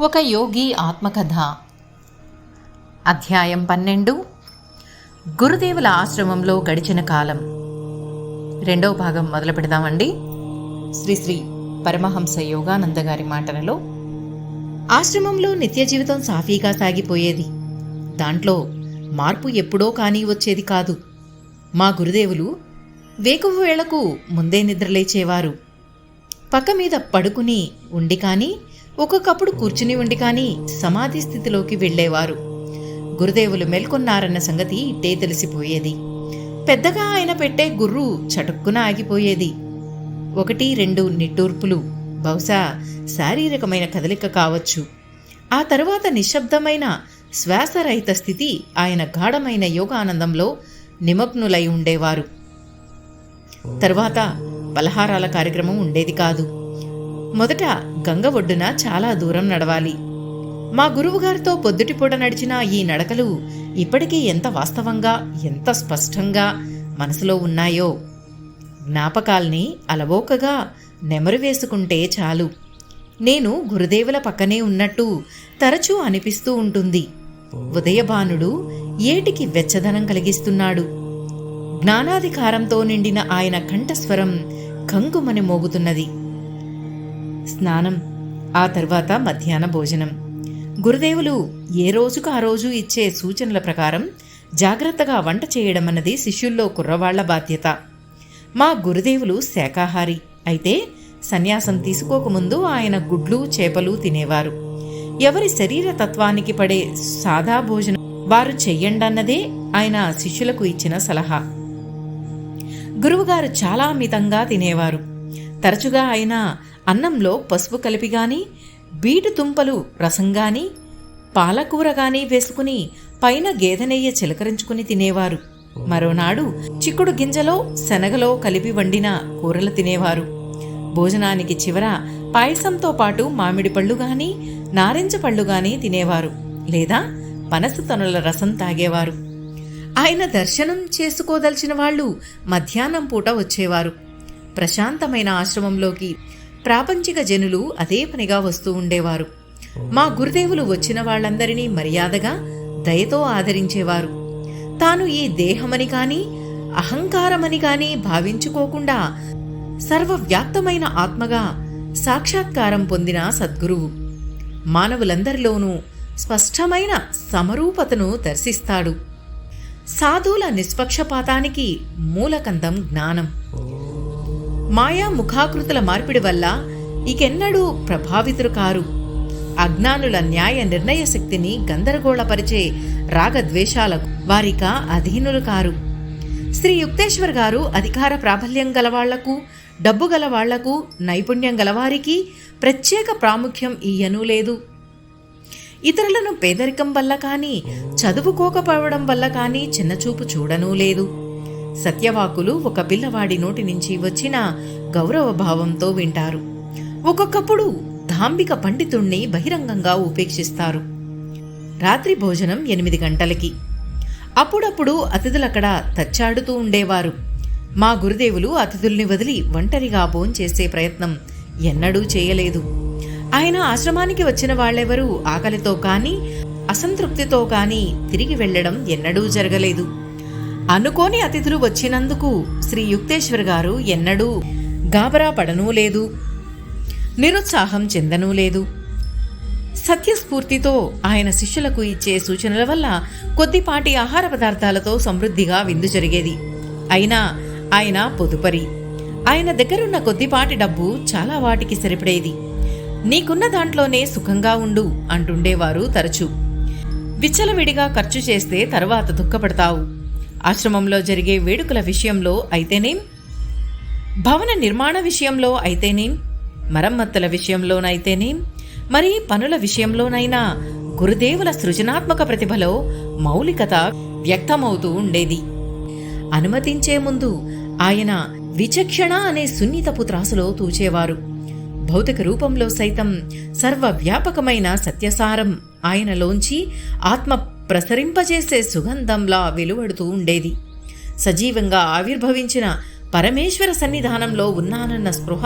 ఒక యోగి ఆత్మకథ. అధ్యాయం పన్నెండు. గురుదేవుల ఆశ్రమంలో గడిచిన కాలం. రెండవ భాగం మొదలు పెడదామండి. శ్రీశ్రీ పరమహంస యోగానంద గారి మాటలలో. ఆశ్రమంలో నిత్య జీవితం సాఫీగా సాగిపోయేది. దాంట్లో మార్పు ఎప్పుడో కానీ వచ్చేది కాదు. మా గురుదేవులు వేకువ వేళకు ముందే నిద్రలేచేవారు. పక్క మీద పడుకుని ఉండి కానీ ఒక్కొక్కప్పుడు కూర్చుని ఉండి కానీ సమాధి స్థితిలోకి వెళ్ళేవారు. గురుదేవులు మేల్కొన్నారన్న సంగతి ఇట్టే తెలిసిపోయేది. పెద్దగా ఆయన పెట్టే గుర్రు చటుక్కున ఆగిపోయేది. ఒకటి రెండు నిట్టూర్పులు బహుశా శారీరకమైన కదలిక కావచ్చు. ఆ తరువాత నిశ్శబ్దమైన శ్వాసరహిత స్థితి ఆయన గాఢమైన యోగానందంలో నిమగ్నులై ఉండేవారు. తరువాత పలహారాల కార్యక్రమం ఉండేది కాదు. మొదట గంగ ఒడ్డున చాలా దూరం నడవాలి. మా గురువుగారితో పొద్దుటిపూట నడిచిన ఈ నడకలు ఇప్పటికీ ఎంత వాస్తవంగా ఎంత స్పష్టంగా మనసులో ఉన్నాయో. జ్ఞాపకాల్ని అలవోకగా నెమరు వేసుకుంటే చాలు. నేను గురుదేవుల పక్కనే ఉన్నట్టు తరచూ అనిపిస్తూ ఉంటుంది. ఉదయభానుడు ఏటికి వెచ్చదనం కలిగిస్తున్నాడు. జ్ఞానాధికారంతో నిండిన ఆయన కంఠస్వరం కంగుమని మోగుతున్నది. స్నానం ఆ తర్వాత మధ్యాహ్న భోజనం. గురుదేవులు ఏ రోజుకు ఆ రోజు ఇచ్చే సూచనల ప్రకారం జాగ్రత్తగా వంట చేయడం అన్నది శిష్యుల్లో కుర్రవాళ్ళ బాధ్యత. మా గురుదేవులు శాకాహారి అయితే సన్యాసం తీసుకోకముందు ఆయన గుడ్లు చేపలు తినేవారు. ఎవరి శరీర తత్వానికి పడే సాదా భోజనం వారు చెయ్యండన్నదే ఆయన శిష్యులకు ఇచ్చిన సలహా. గురువుగారు చాలా మితంగా తినేవారు. తరచుగా ఆయన అన్నంలో పసుపు కలిపి గాని బీటు తుంపలు రసం గాని పాలకూర గాని వేసుకుని పైన గేదెనెయ్య చిలకరించుకుని తినేవారు. మరోనాడు చిక్కుడు గింజలో శనగలో కలిపి వండిన కూరలు తినేవారు. భోజనానికి చివర పాయసంతో పాటు మామిడి పళ్ళు గాని నారింజ పళ్ళు గాని తినేవారు. లేదా పనస తనుల రసం తాగేవారు. ఆయన దర్శనం చేసుకోదలిచిన వాళ్ళు మధ్యాహ్నం పూట వచ్చేవారు. ప్రశాంతమైన ఆశ్రమంలోకి ప్రాపంచిక జనులు అదే పనిగా వస్తూ ఉండేవారు. మా గురుదేవులు వచ్చిన వాళ్ళందరినీ మర్యాదగా దయతో ఆదరించేవారు. తాను ఈ దేహమని కానీ అహంకారమని కానీ భావించుకోకుండా సర్వవ్యాప్తమైన ఆత్మగా సాక్షాత్కారం పొందిన సద్గురువు. మానవులందరిలోనూ స్పష్టమైన సమరూపతను దర్శిస్తాడు. సాధువుల నిష్పక్షపాతానికి మూలకందం జ్ఞానం. మాయా ముఖాకృతుల మార్పిడి వల్ల ఇకెన్నడూ ప్రభావితులు కారు. అజ్ఞానుల న్యాయ నిర్ణయ శక్తిని గందరగోళపరిచే రాగద్వేషాలకు వారిక అధీనులు కారు. శ్రీ యుక్తేశ్వర్ గారు అధికార ప్రాబల్యం గలవాళ్ళకు డబ్బు గలవాళ్ళకు నైపుణ్యం గలవారికి ప్రత్యేక ప్రాముఖ్యం ఇయ్యనూ లేదు. ఇతరులను పేదరికం వల్ల కానీ చదువుకోకపోవడం వల్ల కానీ చిన్నచూపు చూడనూ లేదు. సత్యవాకులు ఒక పిల్లవాడి నోటి నుంచి వచ్చిన గౌరవ భావంతో వింటారు. ఒక్కొక్కప్పుడు ధాంబిక పండితుణ్ణి బహిరంగంగా ఉపేక్షిస్తారు. రాత్రి భోజనం ఎనిమిది గంటలకి. అప్పుడప్పుడు అతిథులక్కడ తచ్చాడుతూ ఉండేవారు. మా గురుదేవులు అతిథుల్ని వదిలి ఒంటరిగా భోంచేసే ప్రయత్నం ఎన్నడూ చేయలేదు. ఆయన ఆశ్రమానికి వచ్చిన వాళ్ళెవరూ ఆకలితో కానీ అసంతృప్తితో కానీ తిరిగి వెళ్ళడం ఎన్నడూ జరగలేదు. అనుకోని అతిథులు వచ్చినందుకు శ్రీ యుక్తేశ్వర్ గారు ఎన్నడూ గాబరా పడనూ లేదు నిరుత్సాహం చెందనూ లేదు. సత్యస్ఫూర్తితో ఆయన శిష్యులకు ఇచ్చే సూచనల వల్ల కొద్దిపాటి ఆహార పదార్థాలతో సమృద్ధిగా విందు జరిగేది. అయినా ఆయన పొదుపరి. ఆయన దగ్గరున్న కొద్దిపాటి డబ్బు చాలా వాటికి సరిపడేది. నీకున్న దాంట్లోనే సుఖంగా ఉండు అంటుండేవారు తరచూ. విచ్చలవిడిగా ఖర్చు చేస్తే తర్వాత దుఃఖపడతావు. ఆశ్రమంలో జరిగే వేడుకల విషయంలో అయితేనేం? భవన నిర్మాణ విషయంలో అయితేనేం? మరమ్మతుల విషయంలోనైతేనేం? మరి పనుల విషయంలోనైనా గురుదేవుల సృజనాత్మక ప్రతిభలో మౌలికత వ్యక్తమవుతూ ఉండేది. అనుమతించే ముందు ఆయన విచక్షణ అనే సున్నితపు త్రాసులో తూచేవారు. భౌతిక రూపంలో సైతం సర్వవ్యాపకమైన సత్యసారం ఆయనలోంచి ఆత్మ ప్రసరింపజేసే సుగంధంలా వెలువడుతూ ఉండేది. సజీవంగా ఆవిర్భవించిన పరమేశ్వర సన్నిధానంలో ఉన్నానన్న స్పృహ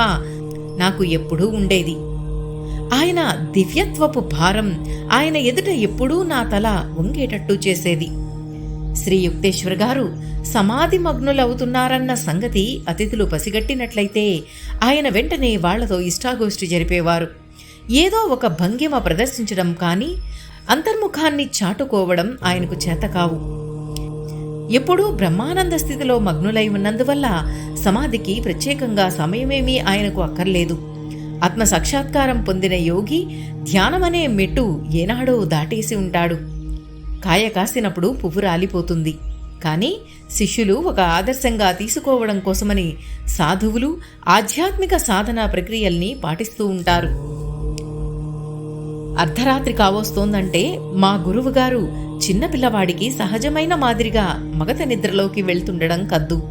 నాకు ఎప్పుడూ ఉండేది. ఆయన దివ్యత్వపు భారం ఆయన ఎదుట ఎప్పుడూ నా తల వంగేటట్టు చేసేది. శ్రీ యుక్తేశ్వర్ గారు సమాధి మగ్నులవుతున్నారన్న సంగతి అతిథులు పసిగట్టినట్లయితే ఆయన వెంటనే వాళ్ళతో ఇష్టాగోష్ఠి జరిపేవారు. ఏదో ఒక భంగిమ ప్రదర్శించడం కానీ అంతర్ముఖాన్ని చాటుకోవడం ఆయనకు చేతకావు ఎప్పుడూ బ్రహ్మానంద స్థితిలో మగ్నులై ఉన్నందువల్ల సమాధికి ప్రత్యేకంగా సమయమేమీ ఆయనకు అక్కర్లేదు. ఆత్మ సాక్షాత్కారం పొందిన యోగి ధ్యానమనే మెట్టు ఏనాడో దాటేసి ఉంటాడు. కాయ కాసినప్పుడు పువ్వు రాలిపోతుంది. కానీ శిష్యులు ఒక ఆదర్శంగా తీసుకోవడం కోసమని సాధువులు ఆధ్యాత్మిక సాధన ప్రక్రియల్ని పాటిస్తూ ఉంటారు. అర్ధరాత్రి కావోస్తోందంటే మా గురువుగారు చిన్నపిల్లవాడికి సహజమైన మాదిరిగా మగత నిద్రలోకి వెళ్తుండడం కద్దు.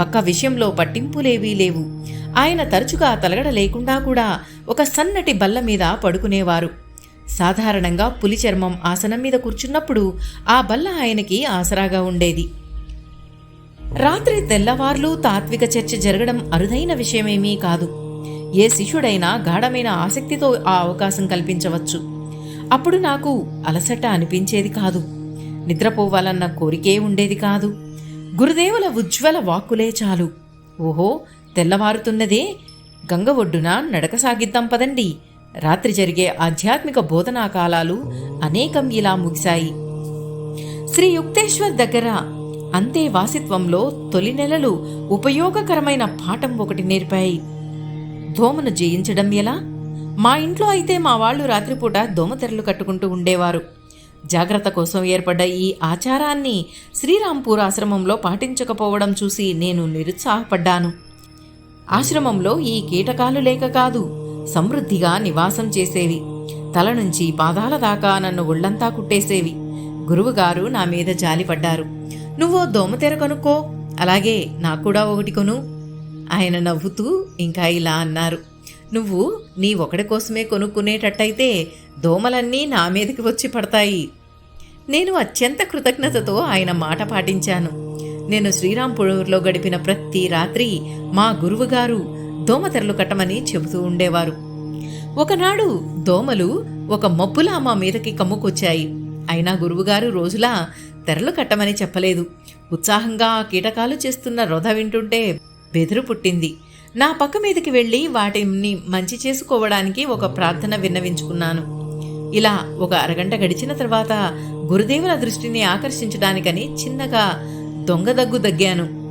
పక్క విషయంలో పట్టింపులేవీ లేవు. ఆయన తరచుగా తలగడ లేకుండా కూడా ఒక సన్నటి బల్ల మీద పడుకునేవారు. సాధారణంగా పులి చర్మం ఆసనం మీద కూర్చున్నప్పుడు ఆ బల్ల ఆయనకి ఆసరాగా ఉండేది. రాత్రి తెల్లవార్లు తాత్విక చర్చ జరగడం అరుదైన విషయమేమీ కాదు. ఏ శిష్యుడైనా గాఢమైన ఆసక్తితో ఆ అవకాశం కల్పించవచ్చు. అప్పుడు నాకు అలసట అనిపించేది కాదు. నిద్రపోవాలన్న కోరికే ఉండేది కాదు. గురుదేవుల ఉజ్వల వాక్కులే చాలు. ఓహో తెల్లవారుతున్నదే. గంగ ఒడ్డున నడక సాగిద్దాం పదండి. రాత్రి జరిగే ఆధ్యాత్మిక బోధనా కాలాలు అనేకం ఇలా ముగిశాయి. శ్రీ యుక్తేశ్వర్ దగ్గర అంతే వాసిత్వంలో తొలి నెలలు ఉపయోగకరమైన పాఠం ఒకటి నేర్పాయి. దోమను జయించడం ఎలా? మా ఇంట్లో అయితే మా వాళ్ళు రాత్రిపూట దోమతెరలు కట్టుకుంటూ ఉండేవారు. జాగ్రత్త కోసం ఏర్పడ్డ ఈ ఆచారాన్ని శ్రీరాంపూర్ ఆశ్రమంలో పాటించకపోవడం చూసి నేను నిరుత్సాహపడ్డాను. ఆశ్రమంలో ఈ కీటకాలు లేక కాదు. సమృద్ధిగా నివాసం చేసేవి. తల నుంచి పాదాల దాకా నన్ను ఒళ్ళంతా కుట్టేసేవి. గురువుగారు నా మీద జాలిపడ్డారు. నువ్వో దోమతెర కొనుక్కో. అలాగే నాకు కూడా ఒకటి కొను. ఆయన నవ్వుతూ ఇంకా ఇలా అన్నారు. నువ్వు నీ ఒకడి కోసమే కొనుక్కునేటట్టయితే దోమలన్నీ నా మీదకి వచ్చి పడతాయి. నేను అత్యంత కృతజ్ఞతతో ఆయన మాట పాటించాను. నేను శ్రీరాంపూర్లో గడిపిన ప్రతి రాత్రి మా గురువుగారు దోమతెరలు కట్టమని చెబుతూ ఉండేవారు. ఒకనాడు దోమలు ఒక మబ్బులా మా మీదకి కమ్ముకొచ్చాయి. అయినా గురువుగారు రోజులా తెరలు కట్టమని చెప్పలేదు. ఉత్సాహంగా కీటకాలు చేస్తున్న రొధ వింటుంటే బెదురు పుట్టింది. నా పక్క మీదకి వెళ్ళి వాటిని మంచి చేసుకోవడానికి ఒక ప్రార్థన విన్నవించుకున్నాను. ఇలా ఒక అరగంట గడిచిన తర్వాత గురుదేవుల దృష్టిని ఆకర్షించడానికని చిన్నగా దొంగ దగ్గు దగ్గాను.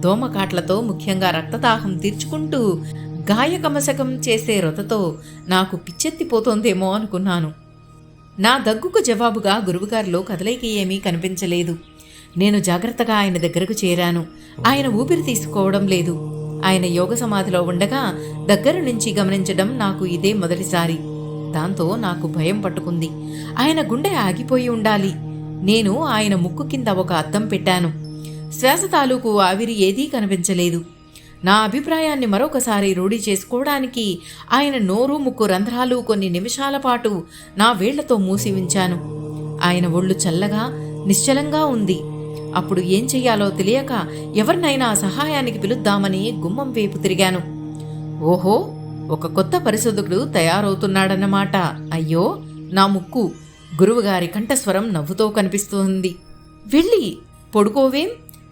దోమకాట్లతో ముఖ్యంగా రక్తదాహం తీర్చుకుంటూ గాయకమసకం చేసే రొతతో నాకు పిచ్చెత్తిపోతోందేమో అనుకున్నాను. నా దగ్గుకు జవాబుగా గురువుగారిలో కదలైక ఏమీ కనిపించలేదు. నేను జాగ్రత్తగా ఆయన దగ్గరకు చేరాను. ఆయన ఊపిరి తీసుకోవడం లేదు. ఆయన యోగ సమాధిలో ఉండగా దగ్గర నుంచి గమనించడం నాకు ఇదే మొదటిసారి. దాంతో నాకు భయం పట్టుకుంది. ఆయన గుండె ఆగిపోయి ఉండాలి. నేను ఆయన ముక్కు కింద ఒక అద్దం పెట్టాను. శ్వాస తాలూకు ఆవిరి ఏదీ కనిపించలేదు. నా అభిప్రాయాన్ని మరొకసారి రూఢి చేసుకోవడానికి ఆయన నోరు ముక్కు రంధ్రాలు కొన్ని నిమిషాల పాటు నా వేళ్ళతో మూసి ఉంచాను. ఆయన ఒళ్ళు చల్లగా నిశ్చలంగా ఉంది. అప్పుడు ఏం చెయ్యాలో తెలియక ఎవరినైనా సహాయానికి పిలుద్దామని గుమ్మం వైపు తిరిగాను. ఓహో ఒక కొత్త పరిశోధకుడు తయారవుతున్నాడన్నమాట. అయ్యో నా ముక్కు గురువుగారి కంఠస్వరం నవ్వుతో కనిపిస్తోంది. వెళ్ళి పొడుకోవేం?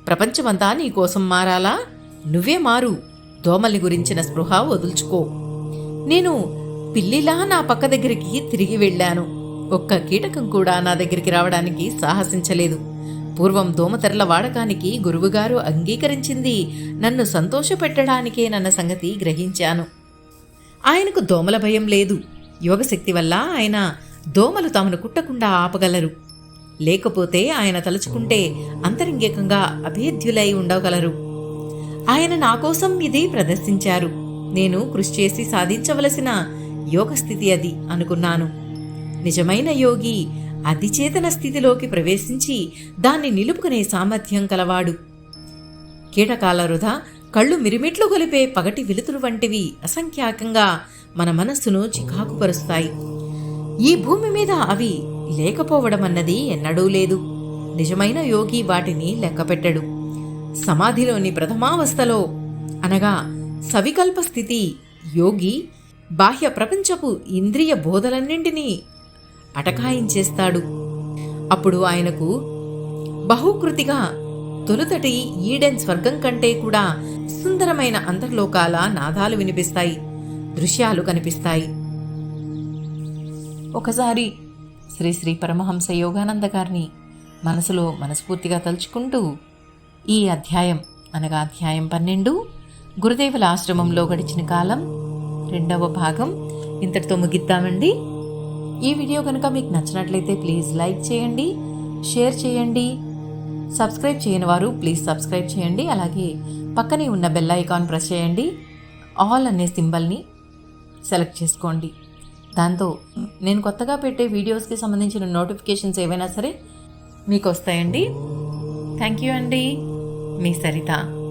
ప్రపంచమంతా నీకోసం మారాలా? నువ్వే మారు. దోమల్ని గురించిన స్పృహ వదుల్చుకో. నేను పిల్లిలా నా పక్క దగ్గరికి తిరిగి వెళ్ళాను. ఒక్క కీటకం కూడా నా దగ్గరికి రావడానికి సాహసించలేదు. పూర్వం దోమతెరల వాడకానికి గురువుగారు అంగీకరించింది. నన్ను సంతోషపెట్టడానికేనన్న సంగతి గ్రహించాను. ఆయనకు దోమల భయం లేదు. యోగశక్తి వల్ల ఆయన దోమలు తమను కుట్టకుండా ఆపగలరు. లేకపోతే ఆయన తలుచుకుంటే అంతరంగికంగా అభేద్యులై ఉండగలరు. ఆయన నా కోసం ఇది ప్రదర్శించారు. నేను కృషి చేసి సాధించవలసిన యోగస్థితి అది అనుకున్నాను. నిజమైన యోగి అధిచేతన స్థితిలోకి ప్రవేశించి దాన్ని నిలుపుకునే సామర్థ్యం కలవాడు. కీటకాల వృధ కళ్ళు మిరిమిట్లు గొలిపే పగటి వెలుతురు వంటివి అసంఖ్యాకంగా మన మనస్సును చికాకుపరుస్తాయి. ఈ భూమి మీద అవి లేకపోవడం అన్నది ఎన్నడూ లేదు. నిజమైన యోగి వాటిని లెక్కపెట్టడు. సమాధిలోని ప్రథమావస్థలో అనగా సవికల్ప స్థితి యోగి బాహ్య ప్రపంచపు ఇంద్రియ బోధలన్నింటినీ అటకాయించేస్తాడు. అప్పుడు ఆయనకు బహుకృతిగా తొలుతటి ఈడెన్ స్వర్గం కంటే కూడా సుందరమైన అంతర్లోకాల నాదాలు వినిపిస్తాయి. దృశ్యాలు కనిపిస్తాయి. ఒకసారి శ్రీ శ్రీ పరమహంస యోగానంద గారిని మనసులో మనస్ఫూర్తిగా తలుచుకుంటూ ఈ అధ్యాయం అనగా అధ్యాయం పన్నెండు గురుదేవుల ఆశ్రమంలో గడిచిన కాలం రెండవ భాగం. ఇంతటితో ముగిద్దామండి. ఈ వీడియో కనుక మీకు నచ్చినట్లయితే ప్లీజ్ లైక్ చేయండి షేర్ చేయండి సబ్స్క్రైబ్ చేయని వారు ప్లీజ్ సబ్స్క్రైబ్ చేయండి అలాగే పక్కనే ఉన్న బెల్ ఐకాన్ ప్రెస్ చేయండి. ఆల్ అనే సింబల్ని సెలెక్ట్ చేసుకోండి. దాంతో నేను కొత్తగా పెట్టే వీడియోస్కి సంబంధించిన నోటిఫికేషన్స్ ఏవైనా సరే మీకు వస్తాయండి థ్యాంక్ యూ అండి మీ సరిత.